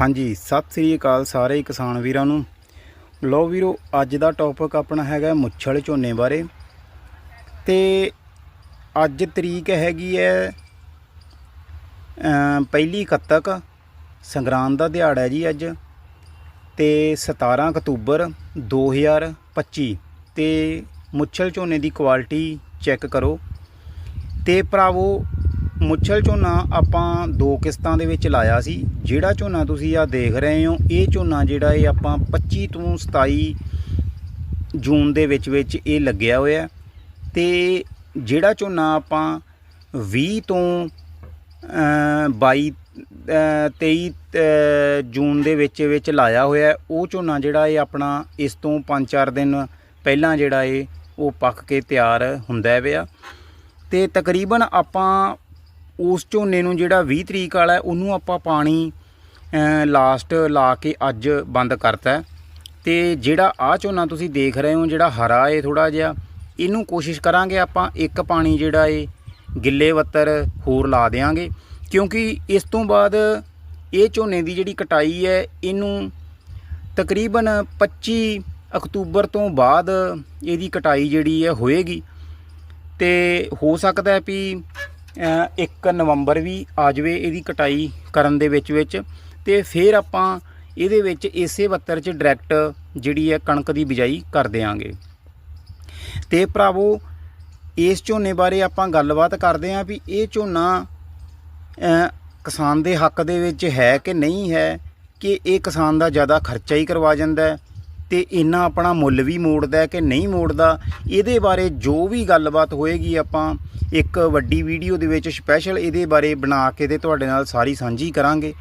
ਹਾਂਜੀ, ਸਤਿ ਸ੍ਰੀ ਅਕਾਲ ਸਾਰੇ ਕਿਸਾਨ ਵੀਰਾਂ ਨੂੰ। ਲੋ ਵੀਰੋ, ਅੱਜ ਦਾ ਟੌਪਿਕ ਆਪਣਾ ਹੈਗਾ ਮੁੱਛਲ ਝੋਨੇ ਬਾਰੇ। ਤੇ ਅੱਜ ਤਰੀਕ ਹੈਗੀ ਹੈ ਪਹਿਲੀ ਕੱਤਕ ਸੰਗਰਾਂਦ ਦਾ ਦਿਹਾੜਾ ਹੈ ਜੀ ਅੱਜ। ਤੇ 17 ਅਕਤੂਬਰ 2025 ਤੇ ਮੁੱਛਲ ਝੋਨੇ ਦੀ ਕੁਆਲਿਟੀ ਚੈੱਕ ਕਰੋ। ਤੇ ਭਰਾਵੋ ਮੁੱਛਲ ਝੋਨਾ ਆਪਾਂ ਦੋ ਕਿਸ਼ਤਾਂ ਦੇ ਵਿੱਚ ਲਾਇਆ ਸੀ। ਜਿਹੜਾ ਝੋਨਾ ਤੁਸੀਂ ਆ ਦੇਖ ਰਹੇ ਹੋ ਇਹ ਝੋਨਾ ਜਿਹੜਾ ਇਹ ਆਪਾਂ 25 ਤੋਂ 27 ਜੂਨ ਦੇ ਵਿੱਚ ਵਿੱਚ ਇਹ ਲੱਗਿਆ ਹੋਇਆ। ਤੇ ਜਿਹੜਾ ਝੋਨਾ ਆਪਾਂ 20 ਤੋਂ ਅ, 22 23 ਜੂਨ ਦੇ ਵਿੱਚ ਵਿੱਚ ਲਾਇਆ ਹੋਇਆ ਉਹ ਝੋਨਾ ਜਿਹੜਾ ਇਹ ਆਪਣਾ ਇਸ ਤੋਂ 5-4 ਦਿਨ ਪਹਿਲਾਂ ਜਿਹੜਾ ਇਹ ਉਹ ਪੱਕ ਕੇ ਤਿਆਰ ਹੁੰਦਾ ਹੈ ਪਿਆ। ਤੇ ਤਕਰੀਬਨ ਆਪਾਂ ਉਸ ਝੋਨੇ ਨੂੰ ਜਿਹੜਾ 20 ਤਰੀਕ ਵਾਲਾ ਉਹਨੂੰ ਆਪਾਂ ਪਾਣੀ ਲਾਸਟ ਲਾ ਕੇ ਅੱਜ ਬੰਦ ਕਰਤਾ ਹੈ। ਤੇ ਜਿਹੜਾ ਆ ਝੋਨਾ ਤੁਸੀਂ ਦੇਖ ਰਹੇ ਹੋ, ਜਿਹੜਾ ਹਰਾ ਏ ਥੋੜਾ ਜਿਹਾ, ਇਹਨੂੰ ਕੋਸ਼ਿਸ਼ ਕਰਾਂਗੇ ਆਪਾਂ ਇੱਕ ਪਾਣੀ ਜਿਹੜਾ ਏ, ਗਿੱਲੇ ਵੱਤਰ ਹੋਰ ਲਾ ਦੇਾਂਗੇ ਕਿਉਂਕਿ ਇਸ ਤੋਂ ਬਾਅਦ ਇਹ ਝੋਨੇ ਦੀ ਜਿਹੜੀ ਕਟਾਈ ਹੈ, ਇਹਨੂੰ ਤਕਰੀਬਨ 25 ਅਕਤੂਬਰ ਤੋਂ ਬਾਅਦ ਇਹਦੀ ਕਟਾਈ ਜਿਹੜੀ ਹੈ ਹੋਏਗੀ ਤੇ ਹੋ ਸਕਦਾ ਹੈ ਵੀ 1 ਨਵੰਬਰ ਵੀ ਆ ਜਾਵੇ ਇਹਦੀ ਕਟਾਈ ਕਰਨ ਦੇ ਵਿੱਚ ਵਿੱਚ ਤੇ ਫਿਰ ਆਪਾਂ ਇਹਦੇ ਵਿੱਚ ਇਸੇ ਵੱਤਰ 'ਚ ਡਾਇਰੈਕਟ ਜਿਹੜੀ ਹੈ ਕਣਕ ਦੀ ਬਿਜਾਈ ਕਰ ਦਿਆਂਗੇ। ਤੇ ਭਰਾਵੋ, ਇਸ ਝੋਨੇ ਬਾਰੇ ਆਪਾਂ ਗੱਲਬਾਤ ਕਰਦੇ ਆਂ ਵੀ ਇਹ ਝੋਨਾ ਕਿਸਾਨ ਦੇ ਹੱਕ ਦੇ ਵਿੱਚ ਹੈ ਕਿ ਨਹੀਂ ਹੈ ਕਿ ਇਹ ਕਿਸਾਨ ਦਾ ਜ਼ਿਆਦਾ ਖਰਚਾ ਹੀ ਕਰਵਾ ਜਾਂਦਾ ਹੈ? ਤੇ ਇੰਨਾ ਆਪਣਾ ਮੁੱਲ ਵੀ ਮੋੜਦਾ ਕਿ ਨਹੀਂ ਮੋੜਦਾ, ਇਹਦੇ ਬਾਰੇ ਜੋ ਵੀ ਗੱਲਬਾਤ ਹੋਏਗੀ ਆਪਾਂ ਇੱਕ ਵੱਡੀ ਵੀਡੀਓ ਦੇ ਵਿੱਚ ਸਪੈਸ਼ਲ ਇਹਦੇ ਬਾਰੇ ਬਣਾ ਕੇ ਤੇ ਤੁਹਾਡੇ ਨਾਲ ਸਾਰੀ ਸਾਂਝੀ ਕਰਾਂਗੇ।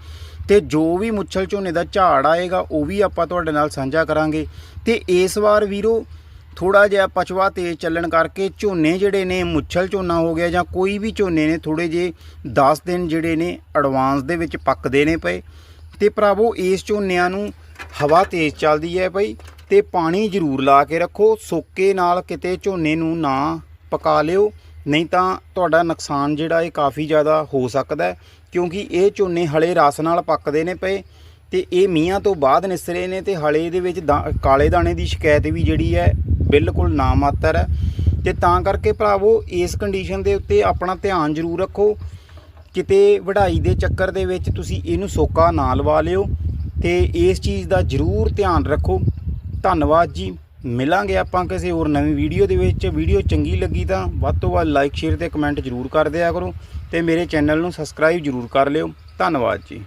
ਤੇ ਜੋ ਵੀ ਮੁੱਛਲ ਝੋਨੇ ਦਾ ਝਾੜ ਆਏਗਾ, ਉਹ ਵੀ ਆਪਾਂ ਤੁਹਾਡੇ ਨਾਲ ਸਾਂਝਾ ਕਰਾਂਗੇ। ਤੇ ਇਸ ਵਾਰ ਵੀਰੋ ਥੋੜਾ ਜਿਹਾ ਪਛਵਾ ਤੇਜ਼ ਚੱਲਣ ਕਰਕੇ ਝੋਨੇ ਜਿਹੜੇ ਨੇ, ਮੁੱਛਲ ਝੋਨਾ ਹੋ ਗਿਆ ਜਾਂ ਕੋਈ ਵੀ ਝੋਨੇ ਨੇ ਥੋੜੇ ਜੇ 10 ਦਿਨ ਜਿਹੜੇ ਨੇ ਐਡਵਾਂਸ ਦੇ ਵਿੱਚ ਪੱਕਦੇ ਨੇ ਪਏ। ਤੇ ਭਰਾਵੋ, ਇਸ ਝੋਨਿਆਂ ਨੂੰ ਹਵਾ ਤੇਜ਼ ਚੱਲਦੀ ਹੈ ਭਾਈ ਤੇ ਪਾਣੀ ਜ਼ਰੂਰ ਲਾ ਕੇ ਰੱਖੋ, ਸੋਕੇ ਨਾਲ ਕਿਤੇ ਝੋਨੇ ਨੂੰ ਨਾ ਪਕਾ ਲਿਓ। ਨਹੀਂ ਤਾਂ ਤੁਹਾਡਾ ਨੁਕਸਾਨ ਜਿਹੜਾ ਇਹ ਕਾਫੀ ਜ਼ਿਆਦਾ ਹੋ ਸਕਦਾ ਕਿਉਂਕਿ ਇਹ ਝੋਨੇ ਹਲੇ ਰਸ ਨਾਲ ਪੱਕਦੇ ਨੇ ਪਏ, ਤੇ ਇਹ ਮੀਆਂ ਤੋਂ ਬਾਅਦ ਨਿਸਰੇ ਨੇ, ਤੇ ਹਲੇ ਦੇ ਵਿੱਚ ਦਾ- ਕਾਲੇ ਦਾਣੇ ਦੀ ਸ਼ਿਕਾਇਤ ਵੀ ਜਿਹੜੀ ਹੈ, ਬਿਲਕੁਲ ਨਾ ਮਾਤਰ ਹੈ। ਤੇ ਤਾਂ ਕਰਕੇ ਭਰਾਵੋ, ਇਸ ਕੰਡੀਸ਼ਨ ਦੇ ਉੱਤੇ ਆਪਣਾ ਧਿਆਨ ਜ਼ਰੂਰ ਰੱਖੋ। ਕਿਤੇ ਵਢਾਈ ਦੇ ਚੱਕਰ ਦੇ ਵਿੱਚ ਤੁਸੀਂ ਇਹਨੂੰ ਸੋਕਾ ਨਾ ਲਵਾ ਲਿਓ। ਤੇ ਇਸ ਚੀਜ਼ ਦਾ ਜ਼ਰੂਰ ਧਿਆਨ ਰੱਖੋ। ਧੰਨਵਾਦ ਜੀ। ਮਿਲਾਂਗੇ ਆਪਾਂ ਕਿਸੇ ਹੋਰ ਨਵੀਂ ਵੀਡੀਓ ਦੇ ਵਿੱਚ। ਵੀਡੀਓ ਚੰਗੀ ਲੱਗੀ ਤਾਂ ਵੱਧ ਤੋਂ ਵੱਧ ਲਾਈਕ ਸ਼ੇਅਰ ਤੇ ਕਮੈਂਟ ਜ਼ਰੂਰ ਕਰ ਦਿਆ ਕਰੋ ਤੇ ਮੇਰੇ ਚੈਨਲ ਨੂੰ ਸਬਸਕ੍ਰਾਈਬ ਜ਼ਰੂਰ ਕਰ ਲਿਓ। ਧੰਨਵਾਦ ਜੀ।